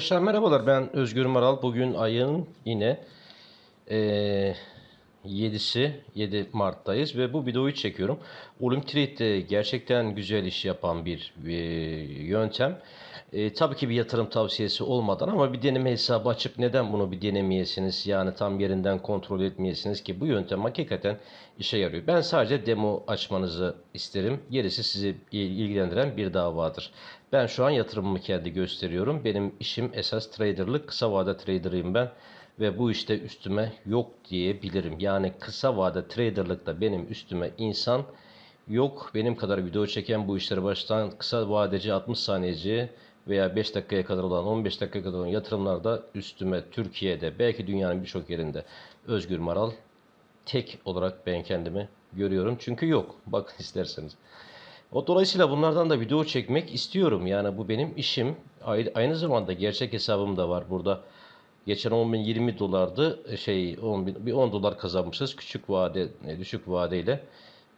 Arkadaşlar merhabalar ben Özgür Maral. Bugün ayın yine eee 7'si 7 Mart'tayız ve bu videoyu çekiyorum. Olimtrade'de gerçekten güzel iş yapan bir, bir yöntem. Eee, tabii ki bir yatırım tavsiyesi olmadan ama bir deneme hesabı açıp neden bunu bir denemeyesiniz? Yani tam yerinden kontrol etmeyesiniz ki bu yöntem hakikaten işe yarıyor. Ben sadece demo açmanızı isterim. Gerisi sizi ilgilendiren bir davadır. Ben şu an yatırımımı kendi gösteriyorum. Benim işim esas traderlık. Kısa vade traderıyım ben. Ve bu işte üstüme yok diyebilirim. Yani kısa vade traderlıkta benim üstüme insan yok. Benim kadar video çeken bu işleri baştan kısa vadeci 60 saniyeci veya 5 dakikaya kadar olan 15 dakikaya kadar olan yatırımlarda üstüme Türkiye'de belki dünyanın birçok yerinde Özgür Maral tek olarak ben kendimi görüyorum. Çünkü yok. Bakın isterseniz. O dolayısıyla bunlardan da video çekmek istiyorum. Yani bu benim işim. Ay- Aynı zamanda gerçek hesabım da var burada. Geçen 10 bin 20 dolardı. E, Şey 10 bin, bir 10 dolar kazanmışız. Küçük vade, e, düşük vadeyle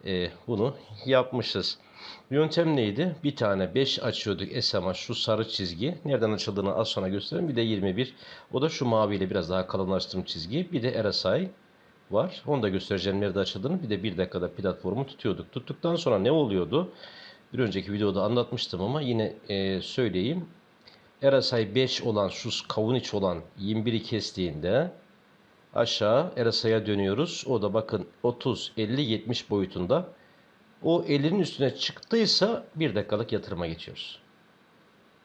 e, bunu yapmışız. Yöntem neydi? Bir tane 5 açıyorduk SMA şu sarı çizgi. Nereden açıldığını az sonra göstereyim. Bir de 21. O da şu maviyle biraz daha kalınlaştırım çizgi. Bir de RSI var. Onu da göstereceğim nerede açıldığını. Bir de bir dakikada platformu tutuyorduk. Tuttuktan sonra ne oluyordu? Bir önceki videoda anlatmıştım ama yine e, söyleyeyim. RSI 5 olan şu kavun iç olan 21'i kestiğinde aşağı RSI'ye dönüyoruz. O da bakın 30, 50, 70 boyutunda. O 50'nin üstüne çıktıysa bir dakikalık yatırıma geçiyoruz.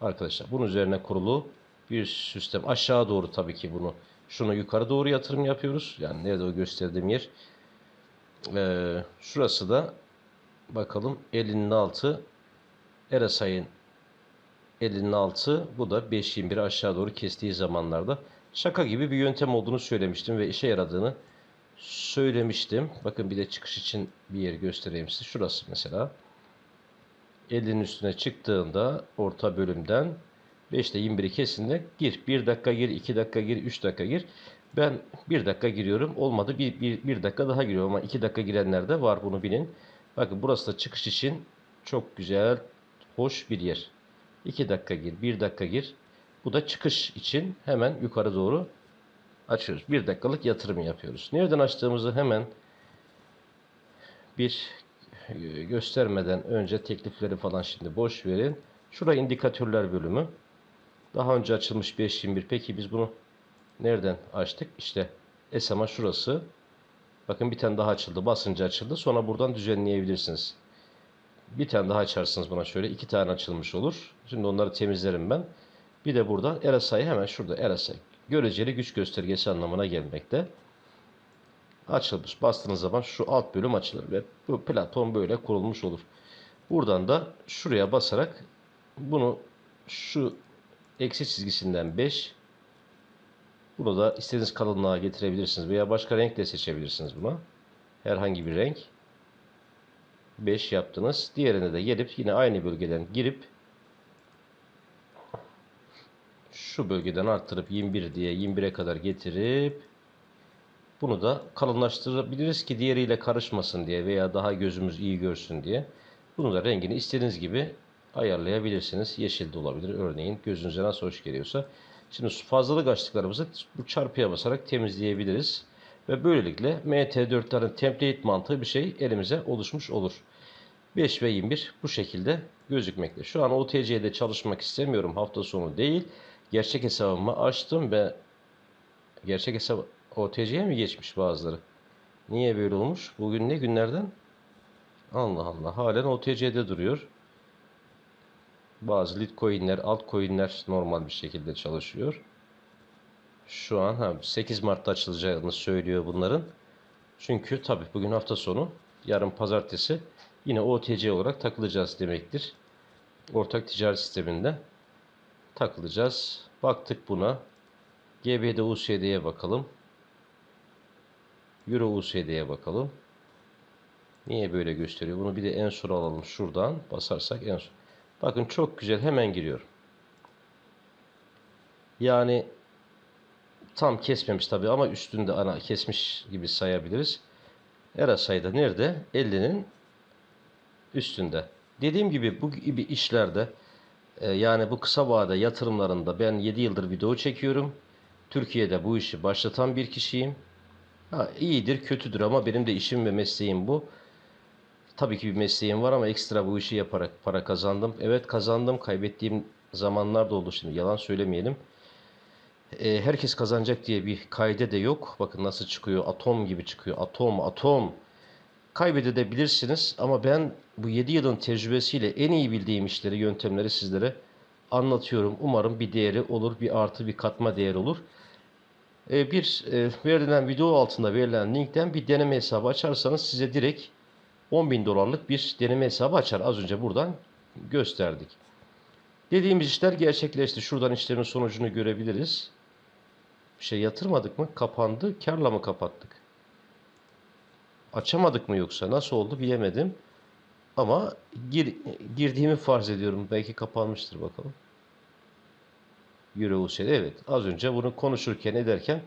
Arkadaşlar bunun üzerine kurulu bir sistem. Aşağı doğru tabii ki bunu. Şunu yukarı doğru yatırım yapıyoruz. Yani nerede o gösterdiğim yer. Ee, şurası da bakalım 50'nin altı RSI'nin 50'nin altı bu da 5.21 aşağı doğru kestiği zamanlarda şaka gibi bir yöntem olduğunu söylemiştim ve işe yaradığını söylemiştim. Bakın bir de çıkış için bir yer göstereyim size. Şurası mesela. 50'nin üstüne çıktığında orta bölümden 5'te 21'i kesinle gir. 1 dakika gir, 2 dakika gir, 3 dakika gir. Ben 1 dakika giriyorum. Olmadı bir, bir, bir dakika daha giriyorum ama 2 dakika girenler de var bunu bilin. Bakın burası da çıkış için çok güzel, hoş bir yer. 2 dakika gir, 1 dakika gir. Bu da çıkış için hemen yukarı doğru açıyoruz. 1 dakikalık yatırım yapıyoruz. Nereden açtığımızı hemen bir e, göstermeden önce teklifleri falan şimdi boş verin. Şurada indikatörler bölümü. Daha önce açılmış 5.21. Peki biz bunu nereden açtık? İşte SMA şurası. Bakın bir tane daha açıldı. Basınca açıldı. Sonra buradan düzenleyebilirsiniz. Bir tane daha açarsınız buna şöyle. iki tane açılmış olur. Şimdi onları temizlerim ben. Bir de buradan RSI hemen şurada RSI. Göreceli güç göstergesi anlamına gelmekte. Açılmış. Bastığınız zaman şu alt bölüm açılır ve bu platform böyle kurulmuş olur. Buradan da şuraya basarak bunu şu eksi çizgisinden 5 bunu da istediğiniz kalınlığa getirebilirsiniz veya başka renk de seçebilirsiniz buna. Herhangi bir renk. 5 yaptınız. Diğerine de gelip yine aynı bölgeden girip şu bölgeden arttırıp 21 diye 21'e kadar getirip bunu da kalınlaştırabiliriz ki diğeriyle karışmasın diye veya daha gözümüz iyi görsün diye. Bunu da rengini istediğiniz gibi ayarlayabilirsiniz. Yeşil de olabilir örneğin gözünüze nasıl hoş geliyorsa. Şimdi fazlalık açtıklarımızı bu çarpıya basarak temizleyebiliriz. Ve böylelikle MT4'lerin template mantığı bir şey elimize oluşmuş olur. 5 ve 21 bu şekilde gözükmekte. Şu an OTC'de çalışmak istemiyorum hafta sonu değil. Gerçek hesabımı açtım ve gerçek hesap OTC'ye mi geçmiş bazıları? Niye böyle olmuş? Bugün ne günlerden? Allah Allah halen OTC'de duruyor. Bazı altcoin'ler normal bir şekilde çalışıyor. Şu an ha, 8 Mart'ta açılacağını söylüyor bunların. Çünkü tabii bugün hafta sonu, yarın pazartesi yine OTC olarak takılacağız demektir. Ortak ticaret sisteminde takılacağız. Baktık buna. GB'de USD'ye bakalım. Euro USD'ye bakalım. Niye böyle gösteriyor? Bunu bir de en son alalım şuradan. Basarsak en son. Bakın çok güzel hemen giriyor. Yani tam kesmemiş tabii ama üstünde ana kesmiş gibi sayabiliriz. RSI'da nerede? 50'nin üstünde. Dediğim gibi bu gibi işlerde E, yani bu kısa vade yatırımlarında ben 7 yıldır video çekiyorum. Türkiye'de bu işi başlatan bir kişiyim. Ha, iyidir, kötüdür ama benim de işim ve mesleğim bu. Tabii ki bir mesleğim var ama ekstra bu işi yaparak para kazandım. Evet kazandım. Kaybettiğim zamanlar da oldu şimdi. Yalan söylemeyelim. E, herkes kazanacak diye bir kaide de yok. Bakın nasıl çıkıyor. Atom gibi çıkıyor. Atom, atom. Kaybedebilirsiniz ama ben bu 7 yılın tecrübesiyle en iyi bildiğim işleri, yöntemleri sizlere anlatıyorum. Umarım bir değeri olur, bir artı, bir katma değer olur. E, bir e, verilen video altında verilen linkten bir deneme hesabı açarsanız size direkt 10 bin dolarlık bir deneme hesabı açar. Az önce buradan gösterdik. Dediğimiz işler gerçekleşti. Şuradan işlerin sonucunu görebiliriz. Bir şey yatırmadık mı? Kapandı. Karla mı kapattık? Açamadık mı yoksa? Nasıl oldu bilemedim. Ama gir, girdiğimi farz ediyorum. Belki kapanmıştır bakalım. Euro USD evet. Az önce bunu konuşurken ederken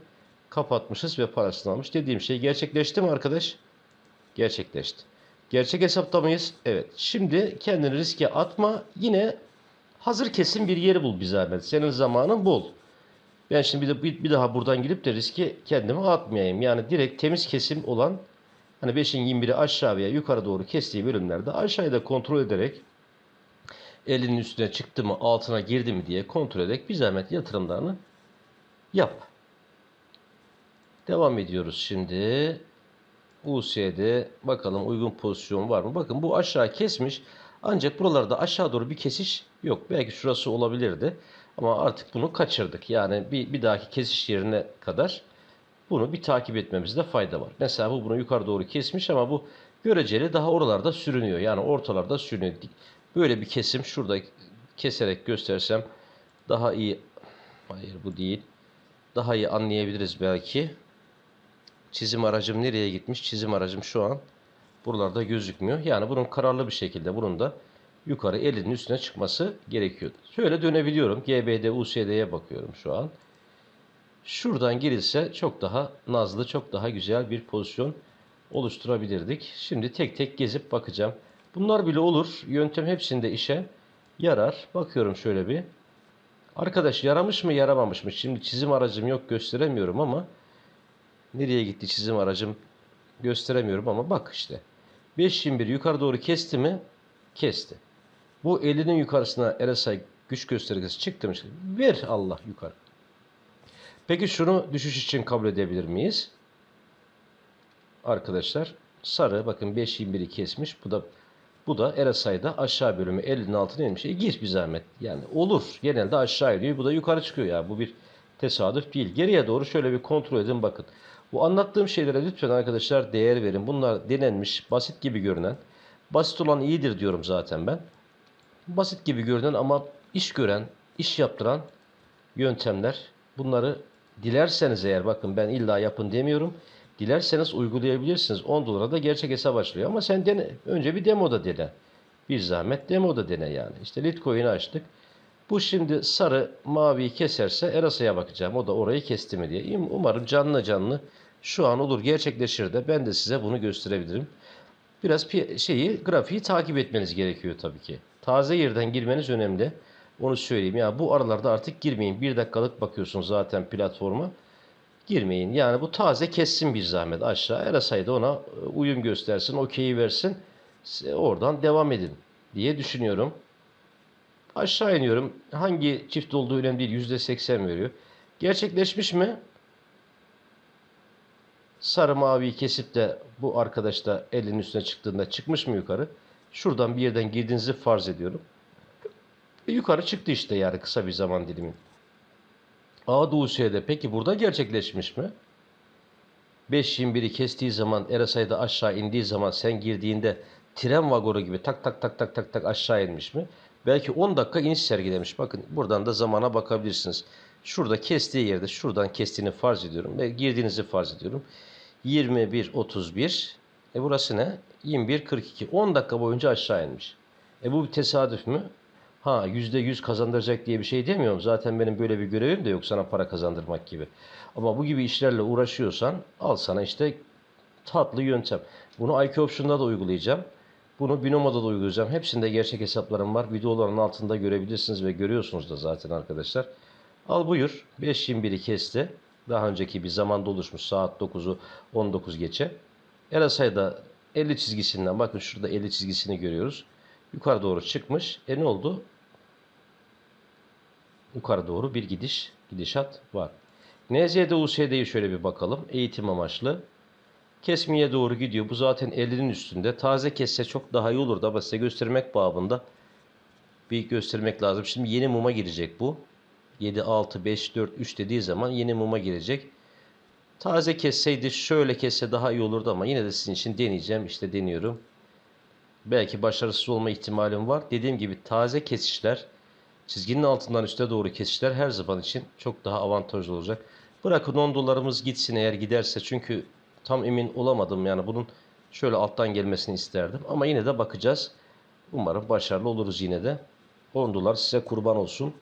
kapatmışız ve parasını almış. Dediğim şey gerçekleşti mi arkadaş? Gerçekleşti. Gerçek hesapta mıyız? Evet. Şimdi kendini riske atma. Yine hazır kesin bir yeri bul bir zahmet. Senin zamanın bol. Ben şimdi bir, de, bir, bir daha buradan girip de riske kendimi atmayayım. Yani direkt temiz kesim olan hani 5'in 21'i aşağı veya yukarı doğru kestiği bölümlerde aşağıya da kontrol ederek elinin üstüne çıktı mı altına girdi mi diye kontrol ederek bir zahmet yatırımlarını yap. Devam ediyoruz şimdi. US'de bakalım uygun pozisyon var mı? Bakın bu aşağı kesmiş. Ancak buralarda aşağı doğru bir kesiş yok. Belki şurası olabilirdi. Ama artık bunu kaçırdık. Yani bir, bir dahaki kesiş yerine kadar bunu bir takip etmemizde fayda var. Mesela bu bunu yukarı doğru kesmiş ama bu göreceli daha oralarda sürünüyor. Yani ortalarda sürünüyor. Böyle bir kesim şurada keserek göstersem daha iyi hayır bu değil. Daha iyi anlayabiliriz belki. Çizim aracım nereye gitmiş? Çizim aracım şu an buralarda gözükmüyor. Yani bunun kararlı bir şekilde bunun da yukarı elinin üstüne çıkması gerekiyor. Şöyle dönebiliyorum. GBD, USD'ye bakıyorum şu an. Şuradan girilse çok daha nazlı, çok daha güzel bir pozisyon oluşturabilirdik. Şimdi tek tek gezip bakacağım. Bunlar bile olur. Yöntem hepsinde işe yarar. Bakıyorum şöyle bir. Arkadaş yaramış mı yaramamış mı? Şimdi çizim aracım yok gösteremiyorum ama nereye gitti çizim aracım gösteremiyorum ama bak işte. 5.21 yukarı doğru kesti mi? Kesti. Bu elinin yukarısına RSI güç göstergesi çıktı mı? Ver Allah yukarı. Peki şunu düşüş için kabul edebilir miyiz? Arkadaşlar sarı bakın 5.21'i kesmiş. Bu da bu da RSI'da aşağı bölümü 50'nin altına inmiş. E gir bir zahmet. Yani olur. Genelde aşağı iniyor. Bu da yukarı çıkıyor ya. Bu bir tesadüf değil. Geriye doğru şöyle bir kontrol edin bakın. Bu anlattığım şeylere lütfen arkadaşlar değer verin. Bunlar denenmiş, basit gibi görünen. Basit olan iyidir diyorum zaten ben. Basit gibi görünen ama iş gören, iş yaptıran yöntemler. Bunları dilerseniz eğer bakın ben illa yapın demiyorum. Dilerseniz uygulayabilirsiniz. 10 dolara da gerçek hesap açılıyor. Ama sen dene, önce bir demoda dene. Bir zahmet demoda dene yani. İşte Litecoin'i açtık. Bu şimdi sarı maviyi keserse Erasa'ya bakacağım. O da orayı kesti mi diye. Umarım canlı canlı şu an olur gerçekleşir de ben de size bunu gösterebilirim. Biraz şeyi grafiği takip etmeniz gerekiyor tabii ki. Taze yerden girmeniz önemli. Onu söyleyeyim. Ya bu aralarda artık girmeyin. Bir dakikalık bakıyorsunuz zaten platforma. Girmeyin. Yani bu taze kessin bir zahmet aşağı. RSI de ona uyum göstersin, okeyi versin. Oradan devam edin diye düşünüyorum. Aşağı iniyorum. Hangi çift olduğu önemli değil. %80 veriyor. Gerçekleşmiş mi? Sarı maviyi kesip de bu arkadaş da elin üstüne çıktığında çıkmış mı yukarı? Şuradan bir yerden girdiğinizi farz ediyorum. E yukarı çıktı işte yani kısa bir zaman dilimi. ADUS'de peki burada gerçekleşmiş mi? 5.21'i kestiği zaman RSI'da aşağı indiği zaman sen girdiğinde tren vagonu gibi tak tak tak tak tak tak aşağı inmiş mi? Belki 10 dakika iniş sergilemiş. Bakın buradan da zamana bakabilirsiniz. Şurada kestiği yerde şuradan kestiğini farz ediyorum ve girdiğinizi farz ediyorum. 21.31 e burası ne? 21.42 10 dakika boyunca aşağı inmiş. E bu bir tesadüf mü? Ha %100 kazandıracak diye bir şey demiyorum. Zaten benim böyle bir görevim de yok sana para kazandırmak gibi. Ama bu gibi işlerle uğraşıyorsan al sana işte tatlı yöntem. Bunu IQ Option'da da uygulayacağım. Bunu Binomo'da da uygulayacağım. Hepsinde gerçek hesaplarım var. Videoların altında görebilirsiniz ve görüyorsunuz da zaten arkadaşlar. Al buyur. 5.21'i kesti. Daha önceki bir zamanda oluşmuş saat 9'u 19 geçe. Erasay'da 50 çizgisinden bakın şurada 50 çizgisini görüyoruz. Yukarı doğru çıkmış. E ne oldu? Yukarı doğru bir gidiş, gidişat var. NZ'de USD'yi şöyle bir bakalım. Eğitim amaçlı. Kesmeye doğru gidiyor. Bu zaten 50'nin üstünde. Taze kesse çok daha iyi olurdu ama size göstermek babında bir göstermek lazım. Şimdi yeni muma girecek bu. 7, 6, 5, 4, 3 dediği zaman yeni muma girecek. Taze kesseydi şöyle kesse daha iyi olurdu ama yine de sizin için deneyeceğim. İşte deniyorum. Belki başarısız olma ihtimalim var. Dediğim gibi taze kesişler çizginin altından üste doğru kesişler her zaman için çok daha avantajlı olacak. Bırakın 10 dolarımız gitsin eğer giderse çünkü tam emin olamadım yani bunun şöyle alttan gelmesini isterdim ama yine de bakacağız. Umarım başarılı oluruz yine de. 10 dolar size kurban olsun.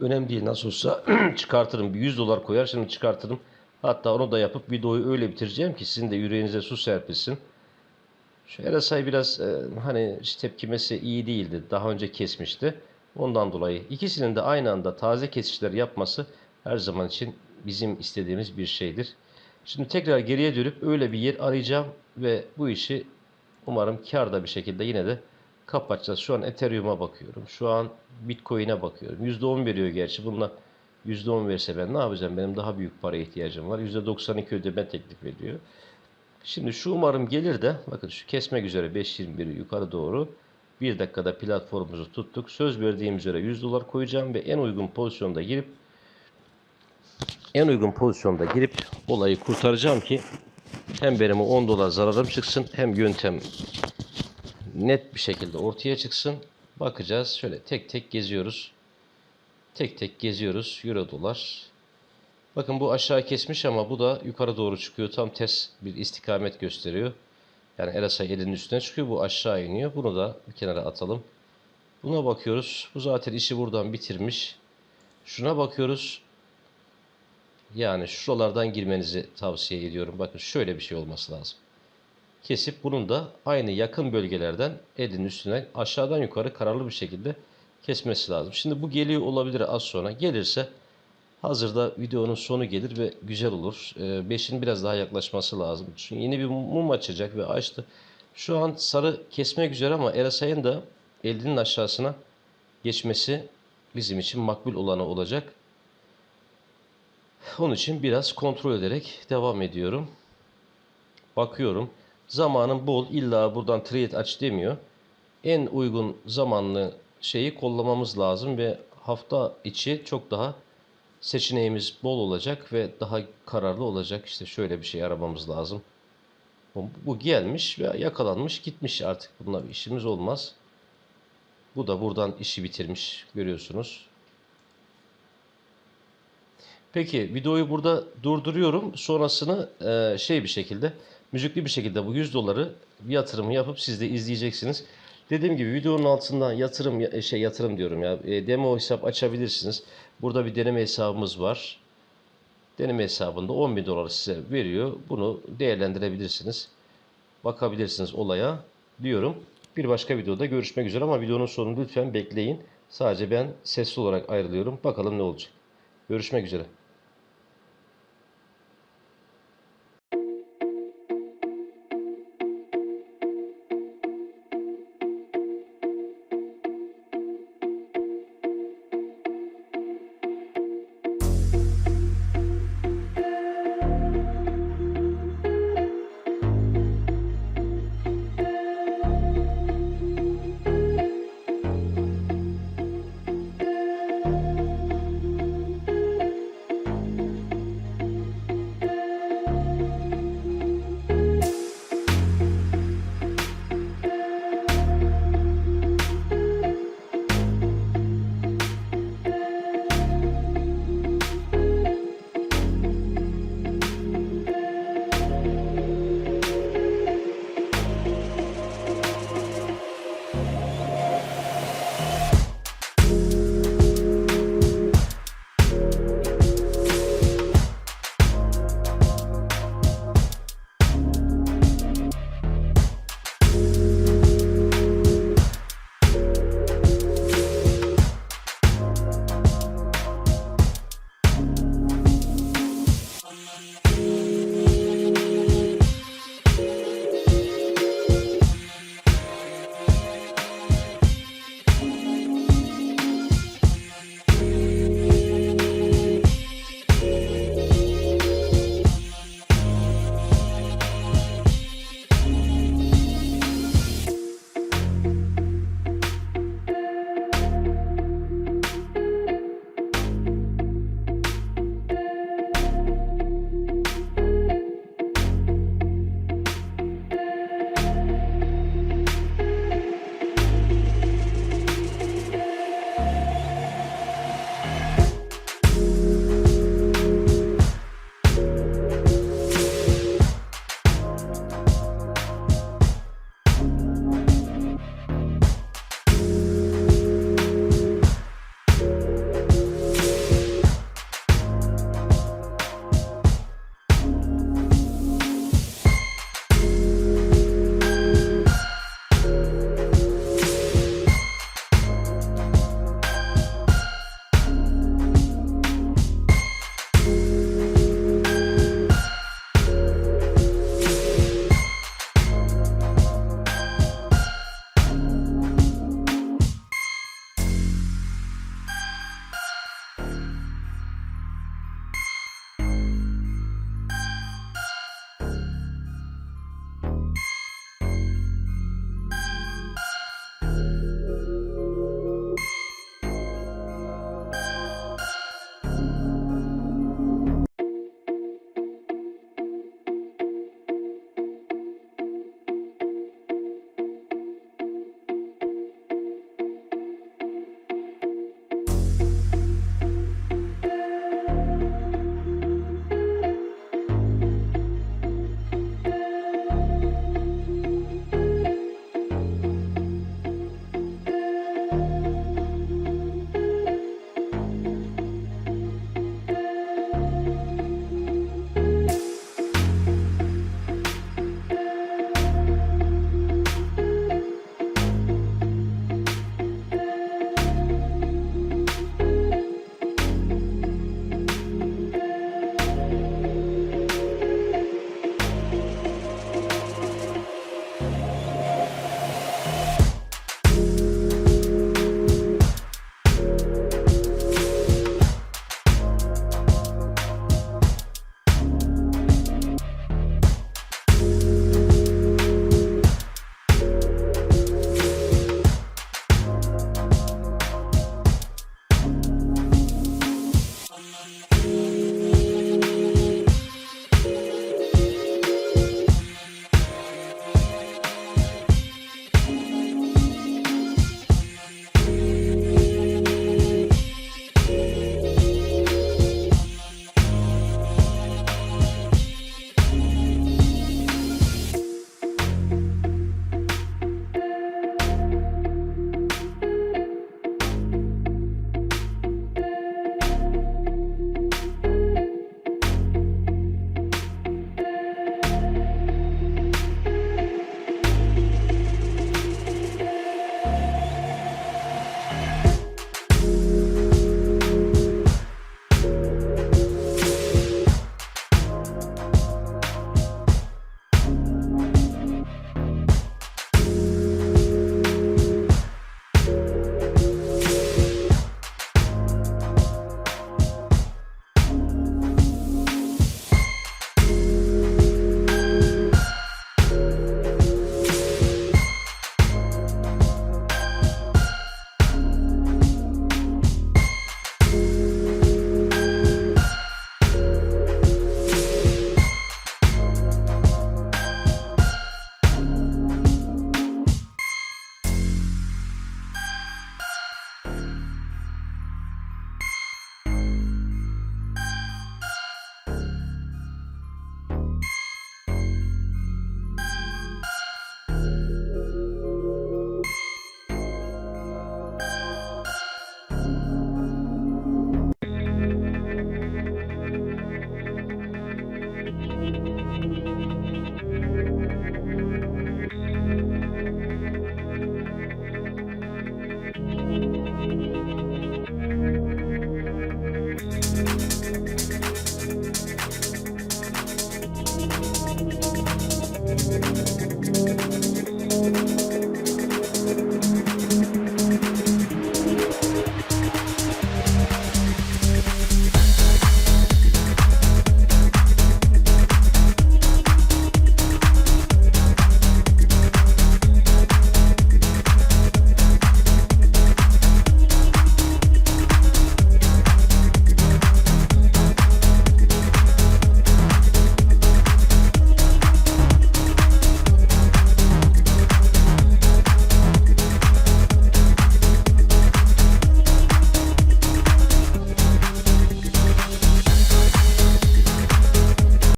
Önemli değil nasıl olsa çıkartırım. Bir 100 dolar koyar şimdi çıkartırım. Hatta onu da yapıp videoyu öyle bitireceğim ki sizin de yüreğinize su serpilsin. Şu RSI biraz e, hani tepkimesi iyi değildi. Daha önce kesmişti. Ondan dolayı ikisinin de aynı anda taze kesişler yapması her zaman için bizim istediğimiz bir şeydir. Şimdi tekrar geriye dönüp öyle bir yer arayacağım ve bu işi umarım karda bir şekilde yine de kapatacağız. Şu an Ethereum'a bakıyorum. Şu an Bitcoin'e bakıyorum. %10 veriyor gerçi. Bununla %10 verse ben ne yapacağım? Benim daha büyük para ihtiyacım var. %92 ödeme teklif ediyor. Şimdi şu umarım gelir de bakın şu kesmek üzere 5.21'i yukarı doğru. Bir dakikada platformumuzu tuttuk. Söz verdiğim üzere 100 dolar koyacağım ve en uygun pozisyonda girip en uygun pozisyonda girip olayı kurtaracağım ki hem benim o 10 dolar zararım çıksın hem yöntem net bir şekilde ortaya çıksın. Bakacağız. Şöyle tek tek geziyoruz. Tek tek geziyoruz. Euro dolar. Bakın bu aşağı kesmiş ama bu da yukarı doğru çıkıyor. Tam ters bir istikamet gösteriyor. Yani RSI elinin üstüne çıkıyor. Bu aşağı iniyor. Bunu da bir kenara atalım. Buna bakıyoruz. Bu zaten işi buradan bitirmiş. Şuna bakıyoruz. Yani şuralardan girmenizi tavsiye ediyorum. Bakın şöyle bir şey olması lazım. Kesip bunun da aynı yakın bölgelerden elin üstüne aşağıdan yukarı kararlı bir şekilde kesmesi lazım. Şimdi bu geliyor olabilir az sonra. Gelirse hazırda videonun sonu gelir ve güzel olur. 5'in biraz daha yaklaşması lazım. Çünkü yeni bir mum açacak ve açtı. Şu an sarı kesmek üzere ama RSI'nin da 50'nin aşağısına geçmesi bizim için makbul olanı olacak. Onun için biraz kontrol ederek devam ediyorum. Bakıyorum. Zamanın bol illa buradan trade aç demiyor. En uygun zamanlı şeyi kollamamız lazım ve hafta içi çok daha seçeneğimiz bol olacak ve daha kararlı olacak. İşte şöyle bir şey aramamız lazım. Bu, gelmiş ve yakalanmış gitmiş artık bununla bir işimiz olmaz. Bu da buradan işi bitirmiş görüyorsunuz. Peki videoyu burada durduruyorum. Sonrasını e, şey bir şekilde müzikli bir şekilde bu 100 doları yatırımı yapıp siz de izleyeceksiniz. Dediğim gibi videonun altında yatırım şey yatırım diyorum ya e, demo hesap açabilirsiniz. Burada bir deneme hesabımız var. Deneme hesabında 10 bin dolar size veriyor. Bunu değerlendirebilirsiniz. Bakabilirsiniz olaya diyorum. Bir başka videoda görüşmek üzere ama videonun sonunu lütfen bekleyin. Sadece ben sesli olarak ayrılıyorum. Bakalım ne olacak. Görüşmek üzere.